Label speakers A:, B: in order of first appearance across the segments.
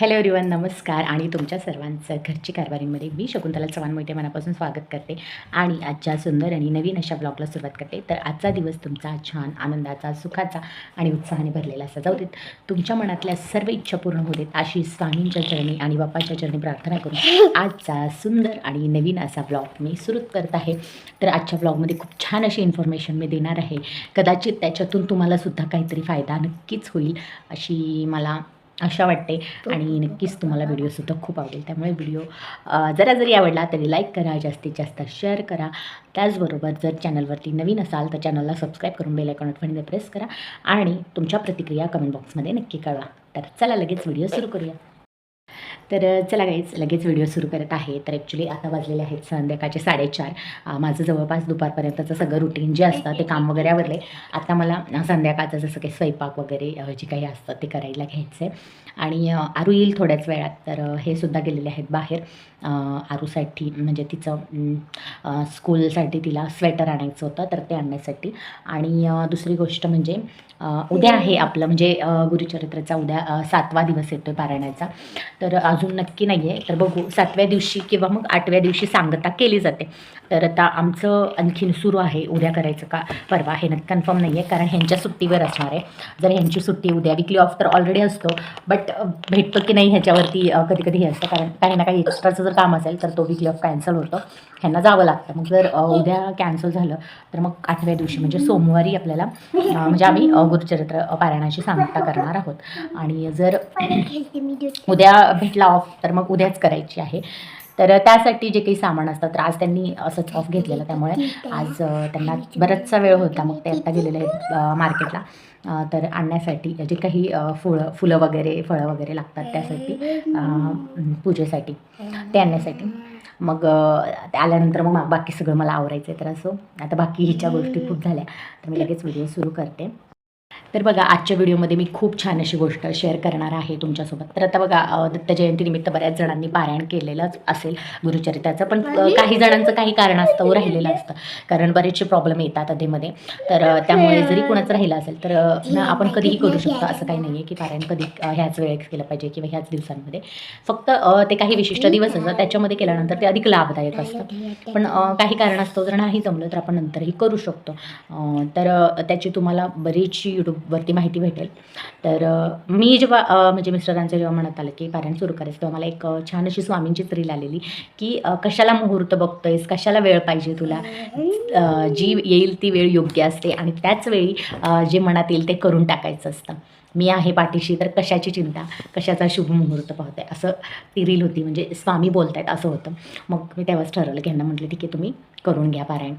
A: Hello everyone नमस्कार. आणि तुमच्या सर्वांचं घरची कारभारीमध्ये मी शकुंतला चव्हाण मोठे मनापासून स्वागत करते. आणि आजच्या सुंदर आणि नवीन अशा ब्लॉगला सुरुवात करते. तर आजचा दिवस तुमचा छान आनंदाचा सुखाचा आणि उत्साहाने भरलेला असा जाऊ देत तुमच्या मनातल्या सर्व इच्छा पूर्ण होऊ देत अशी स्वामींच्या चरणी आणि बाप्पाच्या चरणी प्रार्थना करून आजचा सुंदर आणि नवीन असा ब्लॉग मी सुरू करत आहे. तर आजच्या ब्लॉगमध्ये खूप छान अशी इन्फॉर्मेशन मी देणार आहे. कदाचित त्याच्यातून तुम्हालासुद्धा काहीतरी फायदा नक्कीच होईल अशी मला आशा वाटते. आणि नक्कीच तुम्हाला व्हिडिओसुद्धा खूप आवडेल. त्यामुळे व्हिडिओ जरा जरी आवडला तरी लाईक करा जास्तीत जास्त शेअर करा. त्याचबरोबर जर चॅनलवरती नवीन असाल तर चॅनलला सबस्क्राईब करून बेल आयकॉन आठवणीने प्रेस करा. आणि तुमच्या प्रतिक्रिया कमेंट बॉक्समध्ये नक्की कळवा. तर चला लगेच व्हिडिओ सुरू करूया. तर चला काहीच लगेच व्हिडिओ सुरू करत आहे. तर ॲक्च्युली आता वाजलेले आहेत संध्याकाळचे साडेचार. माझं जवळपास दुपारपर्यंतचं सगळं रुटीन जे असतं ते काम वगैरे आवरले. आता मला संध्याकाळचं जसं काही स्वयंपाक वगैरे जे काही असतं ते करायला घ्यायचं आहे आणि आरू येईल थोड्याच वेळात. तर हे सुद्धा गेलेले आहेत बाहेर. आरूसाठी म्हणजे तिचं स्कूलसाठी तिला स्वेटर आणायचं होतं तर ते आणण्यासाठी. आणि दुसरी गोष्ट म्हणजे उद्या आहे आपलं म्हणजे गुरुचरित्राचा उद्या सातवा दिवस येतो पारायणाचा. तर अजून नक्की नाही आहे तर बघू सातव्या दिवशी किंवा मग आठव्या दिवशी सांगता केली जाते. तर आता आमचं आणखीन सुरू आहे उद्या करायचं का? परवा. हे नक्की कन्फर्म नाही आहे कारण ह्यांच्या सुट्टीवर असणार आहे. जर ह्यांची सुट्टी उद्या विकली ऑफ तर ऑलरेडी असतो. बट भेटतो की नाही ह्याच्यावरती कधी कधी हे असतं कारण काही ना काही एक्स्ट्राचं जर काम असेल तर तो विकली ऑफ कॅन्सल होतं. ह्यांना जावं लागतं. मग जर उद्या कॅन्सल झालं तर मग आठव्या दिवशी म्हणजे सोमवारी आपल्याला म्हणजे आम्ही गुरुचरित्र पारायणाची सांगता करणार आहोत. आणि जर उद्या भेटला ऑफ तर मग उद्याच करायची आहे. तर त्यासाठी जे काही सामान असतं तर आज त्यांनी असंच ऑफ घेतलेलं त्यामुळे आज त्यांना बराचसा वेळ होता. मग ते आत्ता गेलेले आहेत मार्केटला तर आणण्यासाठी जे काही फुळं फुलं वगैरे फळं वगैरे लागतात त्यासाठी पूजेसाठी ते आणण्यासाठी. मग ते आल्यानंतर मग बाकी सगळं मला आवरायचं आहे तर असो. आता बाकी हिच्या गोष्टी खूप झाल्या. तर मी लगेच व्हिडिओ सुरू करते. तर बघा आजच्या व्हिडिओमध्ये मी खूप छान अशी गोष्ट शेअर करणार आहे तुमच्यासोबत. तर आता बघा दत्त जयंतीनिमित्त बऱ्याच जणांनी पारायण केलेलंच असेल गुरुचरित्राचं पण काही जणांचं काही कारणास्तव राहिलेलं असतं. कारण बरेचसे प्रॉब्लेम येतात अधेमध्ये तर त्यामुळे जरी कुणाचं राहिलं असेल तर आपण कधीही करू शकतो. असं काही नाही आहे की पारायण कधी ह्याच वेळेस केलं पाहिजे किंवा ह्याच दिवसांमध्ये. फक्त ते काही विशिष्ट दिवस असतात त्याच्यामध्ये केल्यानंतर ते अधिक लाभदायक असतं. पण काही कारणास्तव जर नाही जमलं तर आपण नंतरही करू शकतो. तर त्याची तुम्हाला बरीचशी यूट्यूबवरती माहिती भेटेल. तर मी जेव्हा म्हणजे मिस्टरांचं जेव्हा म्हणत आलं की पॅरेंट सुरू करायचं तेव्हा मला एक छान अशी स्वामींचीच रील आलेली की कशाला मुहूर्त बघतोयस? कशाला वेळ पाहिजे तुला? जी येईल ती वेळ योग्य असते आणि त्याच वेळी जे मनात येईल ते करून टाकायचं असतं. मी आहे पाठीशी तर कशाची चिंता? कशाचा शुभ मुहूर्त पाहते असं ती रील होती. म्हणजे स्वामी बोलतायत असं होतं. मग मी तेव्हाच ठरवलं की यांना म्हटलं ठीक आहे तुम्ही करून घ्या पारायण.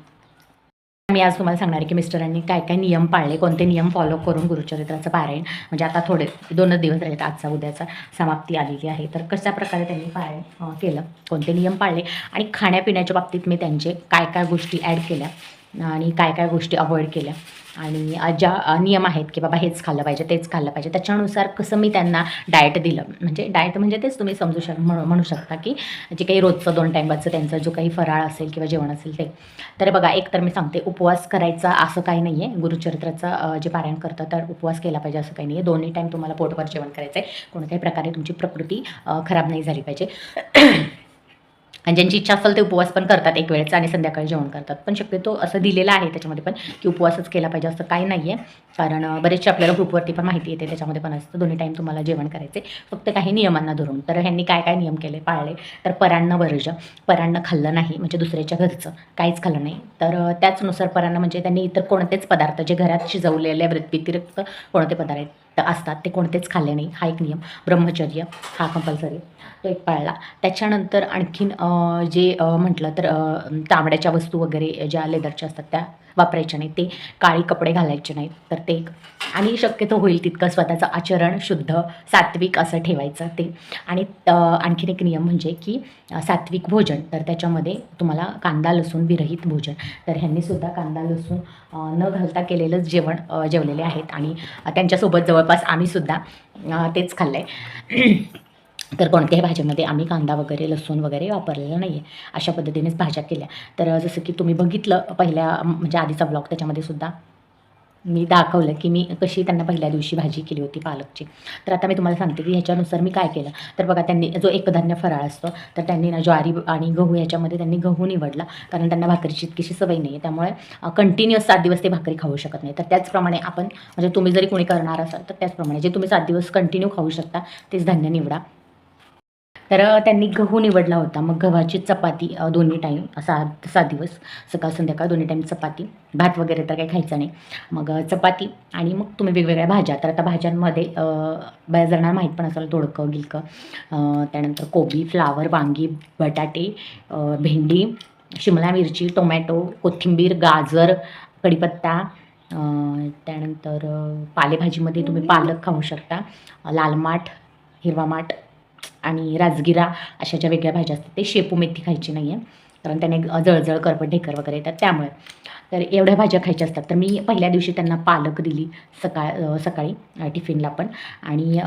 A: मी आज तुम्हाला सांगणार आहे की मिस्टरांनी काय काय नियम पाळले कोणते नियम फॉलो करून गुरुचरित्राचं पारायण. म्हणजे आता थोडे दोनच दिवस राहिले आजचा उद्याचा समाप्ती आलेली आहे. तर कशा प्रकारे त्यांनी पारायण केलं कोणते नियम पाळले आणि खाण्यापिण्याच्या बाबतीत मी त्यांचे काय काय गोष्टी ॲड केल्या आणि काय काय गोष्टी अवॉइड केल्या. आणि ज्या नियम आहेत की बाबा हेच खाल्लं पाहिजे तेच खाल्लं पाहिजे त्याच्यानुसार कसं मी त्यांना डाएट दिलं. म्हणजे डाएट म्हणजे तेच तुम्ही समजू शक म्हणू म्हणू शकता की जे काही रोजचं दोन टाईमाचं त्यांचा जो काही फराळ असेल किंवा जेवण असेल ते. तर बघा एक तर मी सांगते उपवास करायचा असं काही नाही आहे गुरुचरित्राचं जे पारायण करतं तर उपवास केला पाहिजे असं काही नाही आहे दोन्ही टाईम तुम्हाला पोटभर जेवण करायचं आहे कोणत्याही प्रकारे तुमची प्रकृती खराब नाही झाली पाहिजे. आणि ज्यांची इच्छा असेल ते उपवास पण करतात एक वेळेचा आणि संध्याकाळी जेवण करतात. पण शक्यतो असं दिलेलं आहे त्याच्यामध्ये पण की उपवासच केला पाहिजे असं काही नाही आहे कारण बरेचसे आपल्याला ग्रुपवरती पण माहिती येते त्याच्यामध्ये पण असतं. दोन्ही टाईम तुम्हाला जेवण करायचे फक्त काही नियमांना धरून. तर ह्यांनी काय काय नियम केले? पाळले. तर परांना वर्ज. परांना खाल्लं नाही म्हणजे दुसऱ्याच्या घरचं. काहीच खाल्लं नाही. तर त्याचनुसार परांना म्हणजे त्यांनी इतर कोणतेच पदार्थ जे घरात शिजवलेले व्यतिरिक्त कोणते पदार्थ असतात. ते कोणतेच खाल्ले नाही. हा एक नियम. ब्रह्मचर्य. हा कंपल्सरी तो एक पाळला. त्याच्यानंतर आणखीन जे म्हटलं तर तांबड्याच्या वस्तू वगैरे ज्या लेदरच्या असतात त्या वापरायच्या नाहीत. ते काळी कपडे घालायचे नाहीत. तर ते एक आणि शक्यतो होईल तितकं स्वतःचं आचरण शुद्ध सात्विक असं ठेवायचं ते. आणि आणखीन एक नियम म्हणजे की सात्विक भोजन. तर त्याच्यामध्ये तुम्हाला कांदा लसूण विरहित भोजन. तर ह्यांनी सुद्धा कांदा लसूण न घालता केलेलंच जेवण जेवलेले आहेत. आणि त्यांच्यासोबत जवळपास आम्हीसुद्धा तेच खाल्लं आहे तर कोणत्याही भाज्यामध्ये आम्ही कांदा वगैरे लसूण वगैरे वापरलेला नाही आहे अशा पद्धतीनेच भाज्या केल्या. तर जसं की तुम्ही बघितलं पहिल्या म्हणजे आधीचा ब्लॉग त्याच्यामध्ये सुद्धा मी दाखवलं की मी कशी त्यांना पहिल्या दिवशी भाजी केली होती पालकची. तर आता मी तुम्हाला सांगते की ह्याच्यानुसार मी काय केलं. तर बघा त्यांनी जो एकधान्य फराळ असतो तर त्यांनी ना ज्वारी आणि गहू ह्याच्यामध्ये त्यांनी गहू निवडला. कारण त्यांना भाकरीची इतकीशी सवय नाही आहे त्यामुळे कंटिन्युअस सात दिवस ते भाकरी खाऊ शकत नाही. तर त्याचप्रमाणे आपण म्हणजे तुम्ही जरी कोणी करणार असाल तर त्याचप्रमाणे जे तुम्ही सात दिवस कंटिन्यू खाऊ शकता तेच धान्य निवडा. तर त्यांनी गहू निवडला होता. मग गव्हाची चपाती दोन्ही टाईम सात सात दिवस सकाळ संध्याकाळ दोन्ही टाईम चपाती. भात वगैरे तर काही खायचं नाही. मग चपाती आणि मग तुम्ही वेगवेगळ्या भाज्या. तर आता भाज्यांमध्ये बऱ्याच जणांना माहीत पण असेल दोडकं गिलकं. त्यानंतर कोबी फ्लावर वांगी बटाटे भेंडी शिमला मिरची टोमॅटो कोथिंबीर गाजर कढीपत्ता त्यानंतर पालेभाजीमध्ये तुम्ही पालक खाऊ शकता. लाल माठ हिरवा माठ आणि राजगिरा अशा ज्या वेगळ्या भाज्या असतात. ते शेपू मेथी खायची नाही आहे कारण त्याने जळजळ करपट ढेकर वगैरे येतात. त्यामुळे तर एवढ्या भाज्या खायच्या असतात. तर मी पहिल्या दिवशी त्यांना पालक दिली सकाळ सकाळी टिफिनला पण. आणि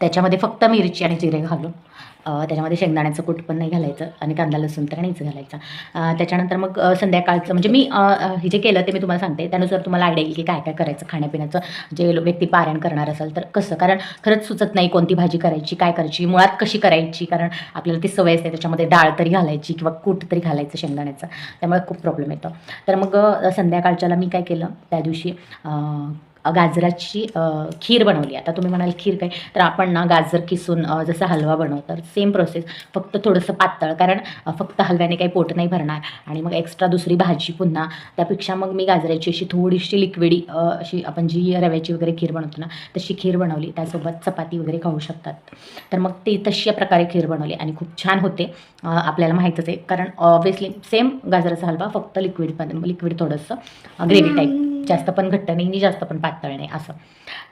A: त्याच्यामध्ये फक्त मिरची आणि जिरे घालून त्याच्यामध्ये शेंगदाण्याचं कूट पण नाही घालायचं आणि कांदा लसूण तर नाहीच घालायचा. त्याच्यानंतर मग संध्याकाळचं म्हणजे मी हे जे केलं ते मी तुम्हाला सांगते. त्यानुसार तुम्हाला आयडिया येईल की काय काय करायचं खाण्यापिण्याचं. जे व्यक्ती पारायण करणार असेल तर कसं? कारण खरंच सुचत नाही कोणती भाजी करायची काय करायची. मुळात कशी करायची? कारण आपल्याला ती सवय असते त्याच्यामध्ये डाळ तरी घालायची किंवा कूट तरी घालायचं शेंगदाण्याचं. त्यामुळे खूप प्रॉब्लेम येतो. तर मग संध्याकाळच्याला मी काय केलं? त्या दिवशी गाजराची खीर बनवली. आता तुम्ही म्हणाल खीर काय? तर आपण ना गाजर किसून जसं जसा हलवा बनवतो तर सेम प्रोसेस फक्त थोडंसं पातळ कारण फक्त हलव्याने काही पोट नाही भरणार. आणि मग एक्स्ट्रा दुसरी भाजी पुन्हा त्यापेक्षा मग मी गाजराची अशी थोडीशी लिक्विडी अशी आपण जी रव्याची वगैरे खीर बनवतो ना तशी खीर बनवली. त्यासोबत चपाती वगैरे खाऊ शकतात. तर मग ती तशा प्रकारे खीर बनवली. आणि खूप छान होते. आपल्याला माहीतच आहे. कारण ऑब्वियसली सेम गाजराचा हलवा फक्त लिक्विड पण लिक्विड थोडंसं ग्रेव्ही टाईप जास्त पण घट्ट नाही आणि जास्त पण पातळ नाही असं.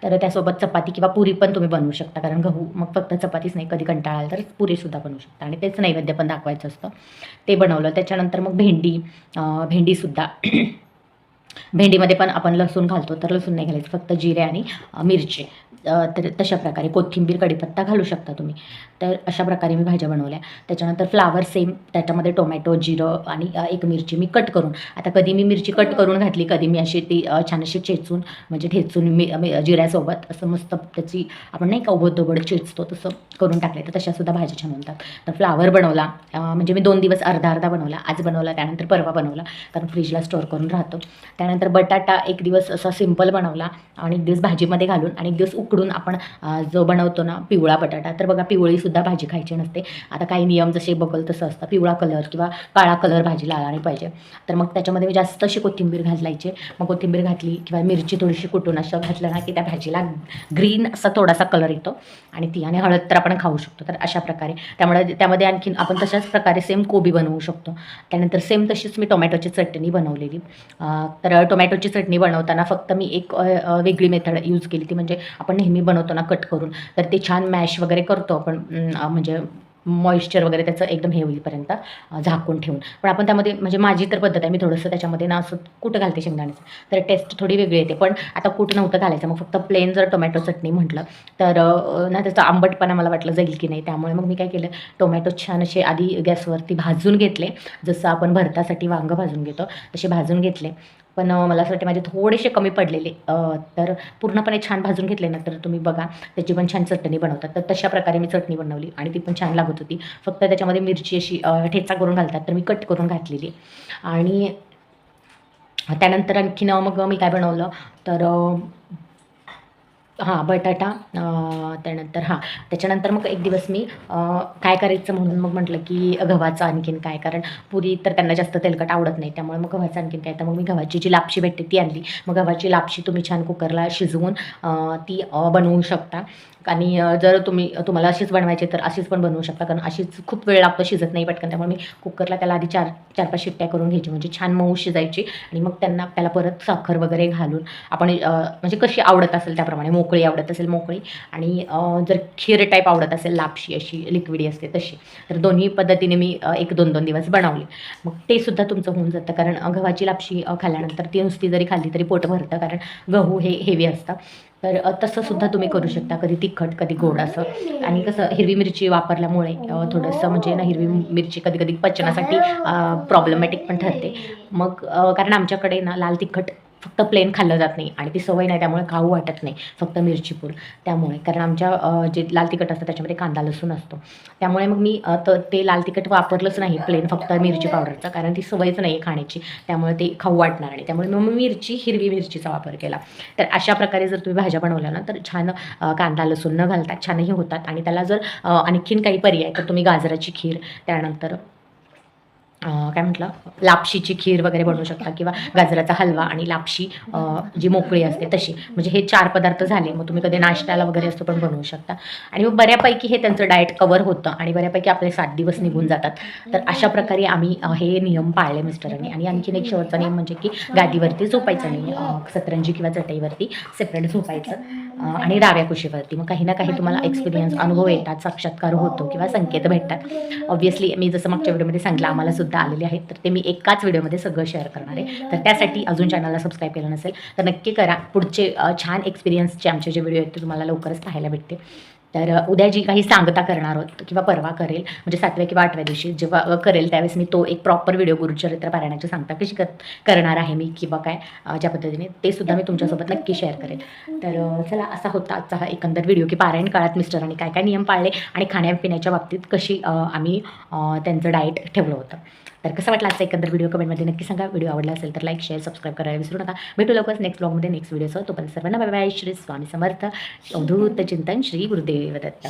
A: तर त्यासोबत चपाती किंवा पुरी पण तुम्ही बनवू शकता कारण गहू मग फक्त चपातीच नाही कधी कंटाळा आला तर पुरीसुद्धा बनवू शकता. आणि तेच नैवेद्य पण दाखवायचं असतं. ते बनवलं त्याच्यानंतर मग भेंडी भेंडीसुद्धा. भेंडीमध्ये पण आपण लसूण घालतो तर लसूण नाही घालायचं फक्त जिरे आणि मिरची. तर तशा प्रकारे कोथिंबीर कढीपत्ता घालू शकता तुम्ही. तर अशा प्रकारे मी भाज्या बनवल्या. त्याच्यानंतर फ्लावर सेम त्याच्यामध्ये टोमॅटो जिरं आणि एक मिरची मी कट करून आता कधी मी मिरची कट करून घातली कधी मी अशी ती छान अशी चेचून म्हणजे ठेचून मी जिऱ्यासोबत असं मस्त त्याची आपण नाही का उभं दोबड चेचतो तसं करून टाकले तर तशासुद्धा भाज्या छान होतात तर फ्लावर बनवला म्हणजे मी दोन दिवस अर्धा अर्धा बनवला आज बनवला त्यानंतर परवा बनवला कारण फ्रीजला स्टोअर करून राहतो. त्यानंतर बटाटा एक दिवस असा सिंपल बनवला आणि एक दिवस भाजीमध्ये घालून आणि एक दिवस उकडून आपण जो बनवतो ना पिवळा बटाटा तर बघा पिवळीसुद्धा भाजी खायची नसते. आता काही नियम जसे बघल तसं असतं पिवळा कलर किंवा काळा कलर भाजीला आला नाही पाहिजे. तर मग त्याच्यामध्ये मी जास्त अशी कोथिंबीर घालायची. मग कोथिंबीर घातली किंवा मिरची थोडीशी कुटून असं घातलं ना की त्या भाजीला ग्रीन असा थोडासा कलर येतो आणि ती आणि हळद तर आपण खाऊ शकतो. तर अशा प्रकारे त्यामुळे त्यामध्ये आणखीन आपण तशाच प्रकारे सेम कोबी बनवू शकतो. त्यानंतर सेम तशीच मी टोमॅटोची चटणी बनवलेली. तर टोमॅटोची चटणी बनवताना फक्त मी एक वेगळी मेथड यूज केली ती म्हणजे आपण नेहमी बनवतो ना कट करून. तर ते छान मॅश वगैरे करतो आपण म्हणजे मॉइश्चर वगैरे त्याचं एकदम हे होईपर्यंत झाकून ठेवून. पण आपण त्यामध्ये म्हणजे माझी तर पद्धत आहे मी थोडंसं त्याच्यामध्ये ना असं कुठं घालते शेंगदाण्याचं. तर टेस्ट थोडी वेगळी येते. पण आता कुठं नव्हतं घालायचं मग फक्त प्लेन जर टोमॅटो चटणी म्हटलं तर ना त्याचा आंबटपणा मला वाटलं जाईल की नाही. त्यामुळे मग मी काय केलं टोमॅटो छान असे आधी गॅसवरती भाजून घेतले. जसं आपण भरतासाठी वांगं भाजून घेतो तसे भाजून घेतले. पण मला असं वाटते माझे थोडेसे कमी पडलेले. तर पूर्णपणे छान भाजून घेतले ना तर तुम्ही बघा त्याची पण छान चटणी बनवतात. तर तशा प्रकारे मी चटणी बनवली आणि ती पण छान लागत होती. फक्त त्याच्यामध्ये मिरची अशी ठेचा करून घालतात तर मी कट करून घातलेली. आणि त्यानंतर आणखीन मग मी काय बनवलं? तर हां बटाटा त्यानंतर हां. त्याच्यानंतर मग एक दिवस मी काय करायचं म्हणून मग म्हटलं की गव्हाचं आणखीन काय? कारण पुरी तर त्यांना जास्त तेलकट आवडत नाही त्यामुळे मग गव्हाचं आणखीन काय? तर मग मी गव्हाची जी लापशी भेटते ती आणली. मग गव्हाची लापशी तुम्ही छान कुकरला शिजवून ती बनवू शकता. आणि जर तुम्ही तुम्हाला अशीच बनवायची तर अशीच पण बनवू शकता. कारण अशीच खूप वेळ लागतो शिजत नाही पटकन. त्यामुळे मी कुकरला त्याला आधी चार चार पाच शिट्ट्या करून घ्यायची. म्हणजे छान मऊ शिजायची. आणि मग त्यांना त्याला परत साखर वगैरे घालून आपण म्हणजे कशी आवडत असेल त्याप्रमाणे. मोकळी आवडत असेल मोकळी. आणि जर खीर टाईप आवडत असेल लापशी अशी लिक्विडी असते तशी. तर दोन्ही पद्धतीने मी एक दोन दोन दिवस बनवली. मग ते सुद्धा तुमचं होऊन जातं. कारण गव्हाची लापशी खाल्ल्यानंतर ती नुसती जरी खाल्ली तरी पोट भरतं. कारण गहू हे हेवी असतं. तर तसं सुद्धा तुम्ही करू शकता. कधी तिखट कधी गोड असं. आणि कसं हिरवी मिरची वापरल्यामुळे थोडंसं म्हणजे ना हिरवी मिरची कधी कधी पचनासाठी प्रॉब्लेमॅटिक पण ठरते. मग कारण आमच्याकडे ना लाल तिखट फक्त प्लेन खाल्लं जात नाही आणि ती सवय नाही त्यामुळे खाऊ वाटत नाही फक्त मिरचीपूर त्यामुळे कारण आमच्या जे लाल तिखट असतं त्याच्यामध्ये कांदा लसूण असतो. त्यामुळे मग मी तर ते लाल तिखट वापरलंच नाही प्लेन फक्त मिरची पावडरचं कारण ती सवयच नाही आहे खाण्याची. त्यामुळे ते खाऊ वाटणार नाही. त्यामुळे मग मी मिरची हिरवी मिरचीचा वापर केला. तर अशा प्रकारे जर तुम्ही भाज्या बनवल्या ना तर छान कांदा लसूण न घालतात छानही होतात. आणि त्याला जर आणखीन काही पर्याय तर तुम्ही गाजराची खीर त्यानंतर काय म्हटलं? लापशीची खीर वगैरे बनवू शकता किंवा गाजराचा हलवा आणि लापशी जी मोकळी असते तशी. म्हणजे हे चार पदार्थ झाले मग तुम्ही कधी नाश्त्याला वगैरे असं पण बनवू शकता. आणि मग बऱ्यापैकी हे त्यांचं डाएट कवर होतं आणि बऱ्यापैकी आपले सात दिवस निघून जातात. तर अशा प्रकारे आम्ही हे नियम पाळले मिस्टरांनी. आणि आणखीन एक शेवटचा नियम म्हणजे की गादीवरती झोपायचं नाही. सतरंजी किंवा चटईवरती सेपरेट झोपायचं. आणि डाव्या कुशीवरती. मग काही ना काही तुम्हाला एक्सपिरियन्स अनुभव येतात साक्षात्कार होतो किंवा संकेत भेटतात. ऑब्व्हियसली मी जसं मागच्या व्हिडिओमध्ये सांगितलं आम्हाला सुद्धा आलेले आहेत तर ते मी एकाच व्हिडिओमध्ये सगळं शेअर करणार आहे. तर त्यासाठी अजून चॅनलला सबस्क्राईब केलं नसेल तर नक्की करा. पुढचे छान एक्सपिरियन्सचे आमचे जे व्हिडिओ आहेत ते तुम्हाला लवकरच पाहायला भेटते तर उद्या जी काही सांगता करणार आहोत किंवा परवा करेल म्हणजे सातव्या किंवा आठव्या दिवशी जेव्हा करेल त्यावेळेस मी तो एक प्रॉपर व्हिडिओ गुरुचरित्र पारायणाची सांगता कशी कर करणार आहे मी किंवा काय ज्या पद्धतीने ते सुद्धा मी तुमच्यासोबत नक्की शेअर करेल. तर चला असा होता आजचा हा एकंदर व्हिडिओ की पारायण काळात मिस्टरांनी काय काय नियम पाळले आणि खाण्यापिण्याच्या बाबतीत कशी आम्ही त्यांचं डाएट ठेवलं होतं. तर कसं वाटलं आजचा एकंदर व्हिडिओ कमेंटमध्ये नक्की सांगा. व्हिडिओ आवडला असेल तर लाईक शेअर सबस्क्राईब करायला विसरू नका. भेटू लवकरच नेक्स्ट ब्लॉगमध्ये नेक्स्ट व्हिडिओसह तोपर्यंत सर्वांना बाय बाय श्री स्वामी समर्थ. अवधूत चिंतन श्री गुरुदेव दत्त.